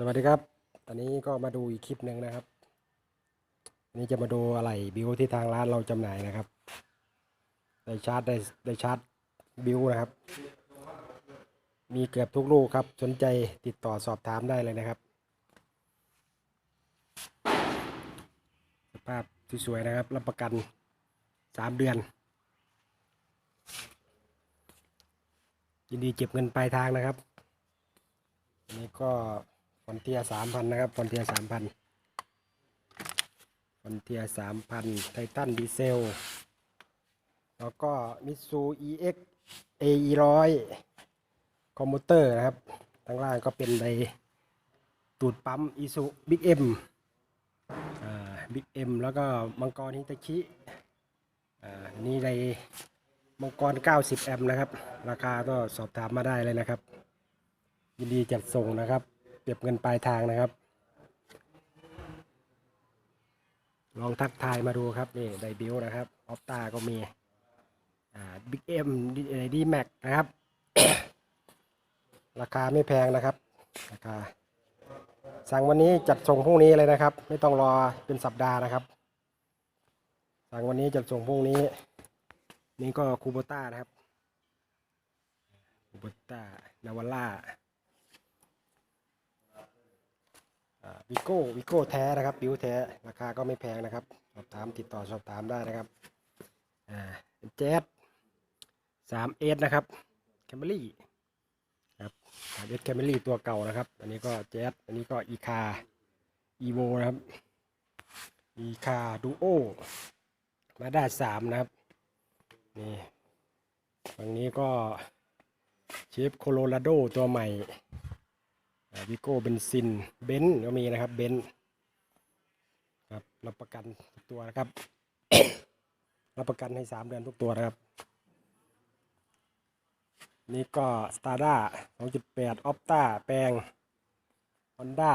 สวัสดีครับ ตอนนี้ก็มาดูอีกคลิปหนึ่งนะครับนนี้จะมาดูอะไรบิวที่ทางร้านเราจำหน่ายนะครับ ได้ชาร์จได้ได้ชาร์จบิวนะครับ มีเกือบทุกลูกครับ สนใจติดต่อสอบถามได้เลยนะครับ สภาพที่สวยนะครับ รับประกันสามเดือน ยินดีเก็บเงินปลายทางนะครับนนี้ก็ อนเทียสามพันนะครับฟอนเทียสามพันฟอนเทียสามพันไททันดีเซล แล้วก็มิซู EX AE ร้อยคอมมูเตอร์นะครับทางล่างก็เป็นในตูดปั๊มอีซูบิ๊กเอ็มบิ๊กเอ็มแล้วก็มังกรฮิตาชิอ่านี่ในมังกร 90 แอมป์นะครับ ราคาก็สอบถามมาได้เลยนะครับ ยินดีจัดส่งนะครับ เก็บเงินปลายทางนะครับ ลองทักทายมาดูครับนี่ไดบิวนะครับออฟตาก็มีอ่าบิ๊กเอ็มดีแม็กนะครับ ราคาไม่แพงนะครับ ราคา สั่งวันนี้จัดส่งพรุ่งนี้เลยนะครับ ไม่ต้องรอเป็นสัปดาห์นะครับ สั่งวันนี้จัดส่งพรุ่งนี้ นี่ก็คูโบต้านะครับคูโบต้านาวาร่า วิโก้วิโก้แท้นะครับบิวแท้ราคาก็ไม่แพงนะครับสอบถามติดต่อสอบถามได้นะครับอ่าเจ็ดสามเอสนะครับแคมเบรี่ครับสามเอสแคมเบรี่ตัวเก่านะครับ อันนี้ก็เจ็ดอันนี้ก็อีคาอีโวนะครับอีคาดูโอมาด้าสามนะครับนี่ฝั่งนี้ก็เชฟโคโลราโดตัวใหม่ วิโก้เบนซินเบนก็มีนะครับเบนครับรับประกันทุกตัวนะครับ รับประกันให้สามเดือนทุกตัวนะครับ นี่ก็สตาร์ด้า2.8ออฟต้าแปลงฮอนด้า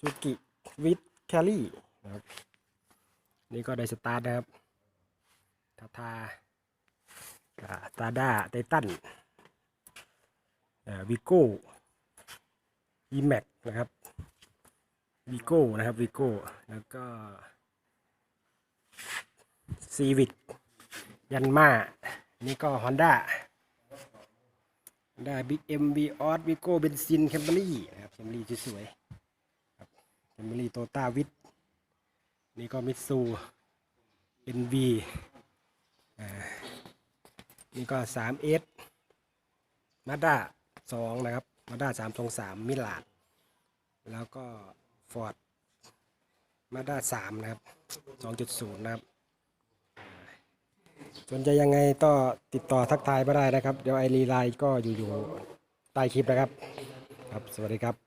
ซูกิวิทแคลรี่นะครับนี่ก็ได้สตาร์ทนะครับทาทาสตาร์ด้าไททันวิโก้ วีแม็กนะครับวิโก้นะครับวิโก้แล้วก็ซีวิกยันมานี่ก็ฮอนด้าได้บิ๊กเอ็มบีออสวิโก้เบนซินแคมเบอรี่นะครับแคมเบอรี่สวยๆครับแคมเบอรี่โตต้าวิทนี่ก็มิตซูเอ็นวีนี่ก็สามเอสมาด้าสองนะครับ มาด้าสามสองสามมิลาด แล้วก็ฟอร์ดมาด้าสามนะครับสองจุดศูนย์นะครับสนใจยังไงก็ติดต่อทักทายมาได้นะครับ เดี๋ยวไอรีไลน์ก็อยู่อยู่ใต้คลิปนะครับ ครับ สวัสดีครับ